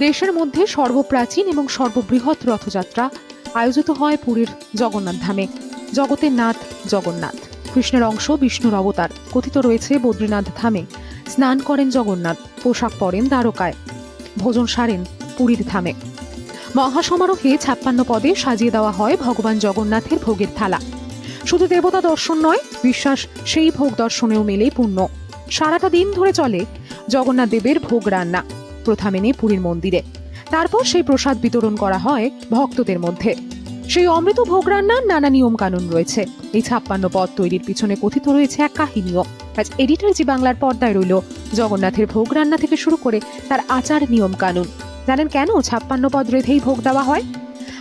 দেশের মধ্যে সর্বপ্রাচীন এবং সর্ববৃহৎ রথযাত্রা আয়োজিত হয় পুরীর জগন্নাথ ধামে। জগতের নাথ, জগন্নাথ। কৃষ্ণের অংশ বিষ্ণুর অবতার। কথিত রয়েছে বদ্রীনাথ ধামে। স্নান করেন জগন্নাথ, পোশাক পরেন দ্বারকায়। ভোজন সারেন পুরীর ধামে। মহাসমারোহে ছাপ্পান্ন পদে সাজিয়ে দেওয়া হয় ভগবান জগন্নাথের ভোগের থালা। শুধু দেবতা দর্শন নয়, বিশ্বাস সেই ভোগ দর্শনেও মেলে পূর্ণ সারাটা দিন ধরে চলে জগন্নাথ দেবের ভোগ রান্না। প্রথা মেনে পুরীর মন্দিরে। তারপর সেই প্রসাদ বিতরণ করা হয় ভক্তদের মধ্যে। সেই অমৃত ভোগ রান্নার নানা নিয়ম কানুন রয়েছে। এই ছাপ্পান্ন পদ তৈরির পিছনে কথিত রয়েছে এক কাহিনীও। আজ এডিটর জি বাংলার পর্দায় রইল জগন্নাথের ভোগ রান্না থেকে শুরু করে তার আচার নিয়ম কানুন জানেন কেন ছাপ্পান্ন পদ রেধেই ভোগ দেওয়া হয়?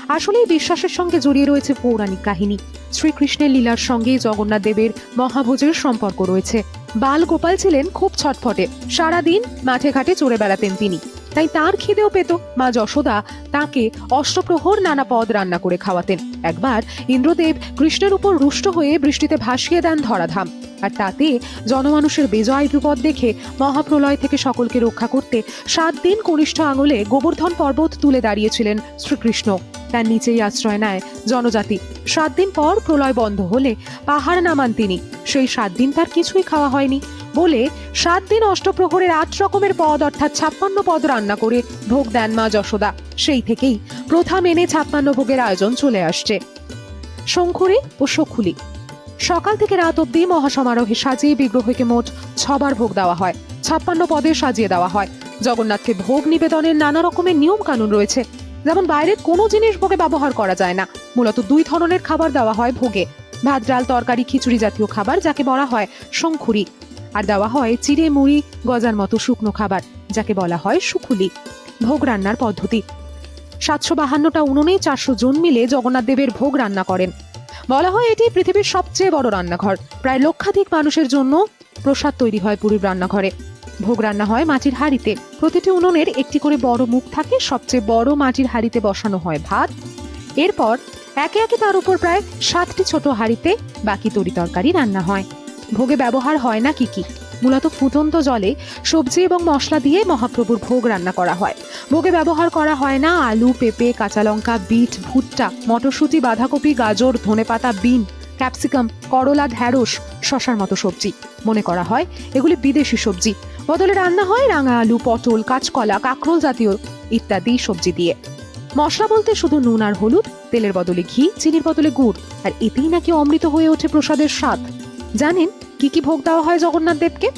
আসলে এই বিশ্বাসের সঙ্গে জড়িয়ে রয়েছে পৌরাণিক কাহিনী। শ্রীকৃষ্ণের লীলার সঙ্গে জগন্নাথ দেবের মহাভোজের সম্পর্ক রয়েছে। বাল গোপাল ছিলেন খুব ছটফটে। সারাদিন মাঠে ঘাটে চড়ে বেড়াতেন তিনি। তাই তার খিদেও পেত মা যশোদা তাকে অষ্টপ্রহর নানা পদ রান্না করে খাওয়াতেন। একবার ইন্দ্রদেব কৃষ্ণের উপর রুষ্ট হয়ে বৃষ্টিতে ভাসিয়ে দেন ধরাধাম। আর তাতে জনমানুষের বেজয় বিপদ দেখে মহাপ্রলয় থেকে সকলকে রক্ষা করতে সাত দিন কনিষ্ঠ আঙুলে গোবর্ধন পর্বত তুলে দাঁড়িয়েছিলেন শ্রীকৃষ্ণ। তার নিচেই আশ্রয় নেয় জনজাতি। সাত দিন পর প্রলয় বন্ধ হলে পাহাড় নামান তিনি। সেই সাত দিন তার কিছুই খাওয়া হয়নি বলে সাত দিন অষ্টপ্রহরের আট রকমের পদ অর্থাৎ ছাপ্পান্ন পদ রান্না করে ভোগ দেন মা যশোদা। সেই থেকেই প্রথা মেনে ছাপ্পান্ন ভোগের আয়োজন চলে আসছে। শঙ্কুরি ও শখুলি সকাল থেকে রাত অব্দি মহাসমারোহে সাজিয়ে বিগ্রহকে মোট ছবার ভোগ দেওয়া হয়। ছাপ্পান্ন পদে সাজিয়ে দেওয়া হয়। জগন্নাথকে ভোগ নিবেদনের নানা রকমের নিয়ম কানুন রয়েছে। যেমন বাইরের কোনো জিনিস ভোগে ব্যবহার করা যায় না। মূলত দুই ধরনের খাবার দেওয়া হয় ভোগে। ভাত, ডাল, তরকারি, খিচুড়ি জাতীয় খাবার, যাকে বলা হয় শঙ্খুরি। আর দেওয়া হয় চিড়ে, মুড়ি, গজার মতো শুকনো খাবার, যাকে বলা হয় সুখুলি ভোগ রান্নার পদ্ধতি। সাতশো বাহান্নটা উনুনে চারশো জন মিলে জগন্নাথ দেবের ভোগ রান্না করেন। বলা হয় এটি পৃথিবীর সবচেয়ে বড় রান্নাঘর। প্রায় লক্ষাধিক মানুষের জন্য প্রসাদ তৈরি হয় পুরীর রান্নাঘরে। ভোগ রান্না হয় মাটির হাঁড়িতে। প্রতিটি উনুনের একটি করে বড় মুখ থাকে, সবচেয়ে বড় মাটির হাঁড়িতে বসানো হয় ভাত। এরপর একে একে তার উপর প্রায় সাতটি ছোট হাঁড়িতে বাকি তরি তরকারি রান্না হয়। ভোগে ব্যবহার হয় না কি কি? মূলত ফুটন্ত জলে সবজি এবং মশলা দিয়ে মহাপ্রভুর ভোগ রান্না করা হয়। ভোগে ব্যবহার করা হয় না আলু, পেঁপে, কাঁচা লঙ্কা, বিট, ভুট্টা, মটরশুঁটি, বাঁধাকপি, গাজর, ধনেপাতা, বিন, ক্যাপসিকাম, করলা, ঢ্যাঁড়স, শশার মতো সবজি। মনে করা হয় এগুলি বিদেশি সবজি। বদলে রান্না হয় রাঙা আলু, পটল, কাঁচকলা, কাঁকরোল জাতীয় ইত্যাদি সবজি দিয়ে। মশলা বলতে শুধু নুন আর হলুদ, তেলের বদলে ঘি, চিনির বদলে গুড়, আর এতেই নাকি অমৃত হয়ে ওঠে প্রসাদের স্বাদ। জানেন কি কি ভোগ দেওয়া হয় জগন্নাথ দেবকে?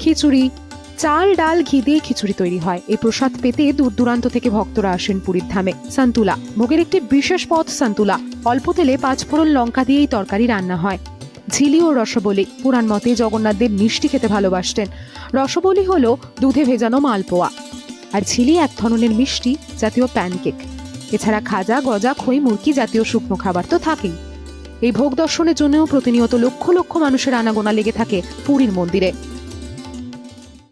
খিচুড়ি। চাল, ডাল, ঘি দিয়ে খিচুড়ি তৈরি হয়। এই প্রসাদ পেতে দূর দূরান্ত থেকে ভক্তরা আসেন পুরীর ধামে। সান্তুলা। ভোগের একটি বিশেষ পদ সান্তুলা। অল্প তেলে পাঁচ ফোড়ন লঙ্কা দিয়েই তরকারি রান্না হয়। ঝিলি ও রসবলি। পুরাণ মতে জগন্নাথ দেব মিষ্টি খেতে ভালোবাসতেন। রসবলি হল দুধে ভেজানো মালপোয়া। আর ঝিলি এক ধরনের মিষ্টি জাতীয় প্যানকেক এছাড়া খাজা, গজা, খই মুরগি জাতীয় শুকনো খাবার তো থাকেই। এই ভোগ দর্শনের জন্যও প্রতিনিয়ত লক্ষ লক্ষ মানুষের আনাগোনা লেগে থাকে পুরীর মন্দিরে।